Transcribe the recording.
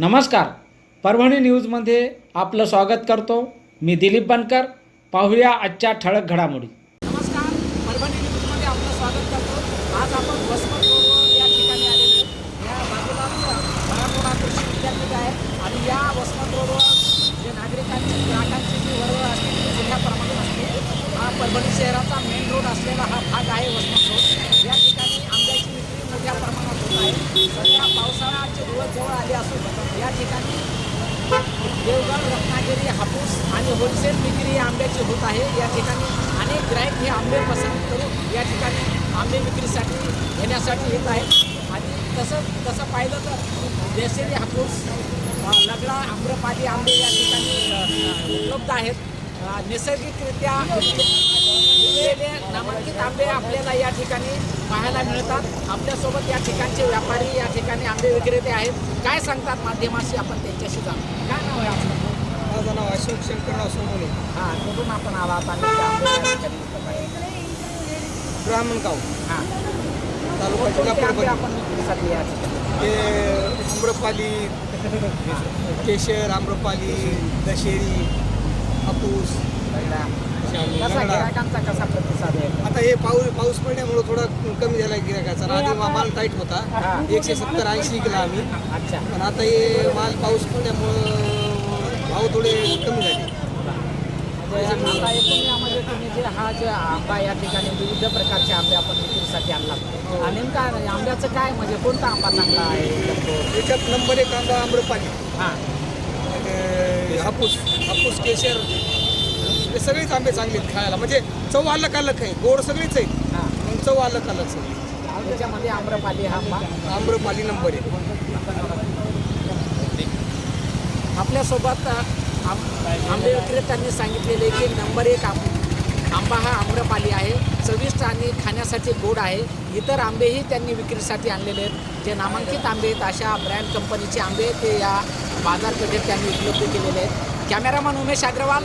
नमस्कार. परभणी न्यूजमध्ये आपलं स्वागत करतो. मी दिलीप बनकर. पाहूया आजच्या ठळक घडामोडी. नमस्कार. परभणी न्यूजमध्ये आपलं स्वागत करतो. आज आपण वसमत या ठिकाणी आलेलो आहे. या बाजूला मराठवाडा कृषी विद्यापीठ आहे आणि या वसमत रोडवर जे नागरिकांची ग्राहकांची जी वर्ग असते ती मोठ्या प्रमाणात असते हा परभणी शहराचा मेन रोड असलेला हा भाग आहे वसमत रोड. या ठिकाणी आंब्याची विक्री मोठ्या प्रमाणात होत आहे. सध्या दिवस जवळ आले असून या ठिकाणी देवगड रत्नागिरी हापूस आणि होलसेल विक्री आंब्याची होत आहे. या ठिकाणी अनेक ग्राहक हे आंबे पसंत करून या ठिकाणी आंबे विक्रीसाठी घेण्यासाठी येत आहेत. आणि तसं तसं पाहिलं तर देसेरी हापूस लगडा आम्रपाली आंबे या ठिकाणी उपलब्ध आहेत. नैसर्गिकरित्या नामांकित आंबे आपल्याला या ठिकाणी पाहायला मिळतात. आपल्यासोबत या ठिकाणचे व्यापारी या ठिकाणी आंबे विक्रेते आहेत. काय सांगतात माध्यमाशी आपण त्यांच्याशी जाऊ? काय नाव आहे आपलं? माझं नाव अशोक शंकरराव सोमोने हां कुठून आपण आलात आणि ते आंबे या ठिकाणी विकत आहे? ब्राह्मणगाव हां. तालुका जिल्हा कोणते आंबे परभणी. आपण विक्रीसाठी या ठिकाणी? ते आम्रपाली केशर आम्रपाली दशेरी हापूस. कसा लगडा. गिरायकांचा कसा आता हे पाऊस पाऊस पडल्यामुळे थोडा कमी झाला गिरायकाचा आधी माल टाईट. होता. एकशे सत्तर ऐंशी विकला आम्ही पण आता हे माल पाऊस पडल्यामुळं भाव थोडे कमी झाले. म्हणजे आता एकूण यामध्ये तुम्ही जे हा जे आंबा या ठिकाणी विविध प्रकारचे आंबे आपण विक्रीसाठी आणलात. आणि नेमका आंब्याचं काय म्हणजे कोणता आंबा चांगला आहे? याच्यात नंबर एक आंबा आम्रपाली. हां. हापूस हापूस केशर. हे सगळेच आंबे चांगले आहेत खायला. म्हणजे चव अलग अलग आहे. गोड सगळेच आहेत हां. पण चव अलग अलग सगळी. त्याच्यामध्ये आम्रपाली हा आंबा आम्रपाली नंबर आहे आपल्यासोबत अ, आं- आंबे विक्रेत्यांनी सांगितलेले की नंबर एक आंबा हा आम्रपाली आहे. चविष्ट आणि खाण्यासाठी गोड आहे. इतर आंबेही त्यांनी विक्रीसाठी आणलेले आहेत. जे नामांकित आंबे आहेत अशा ब्रँड कंपनीचे आंबे ते या बाजारपेठेत त्यांनी उपलब्ध केलेले आहेत. कॅमेरामन उमेश अग्रवाल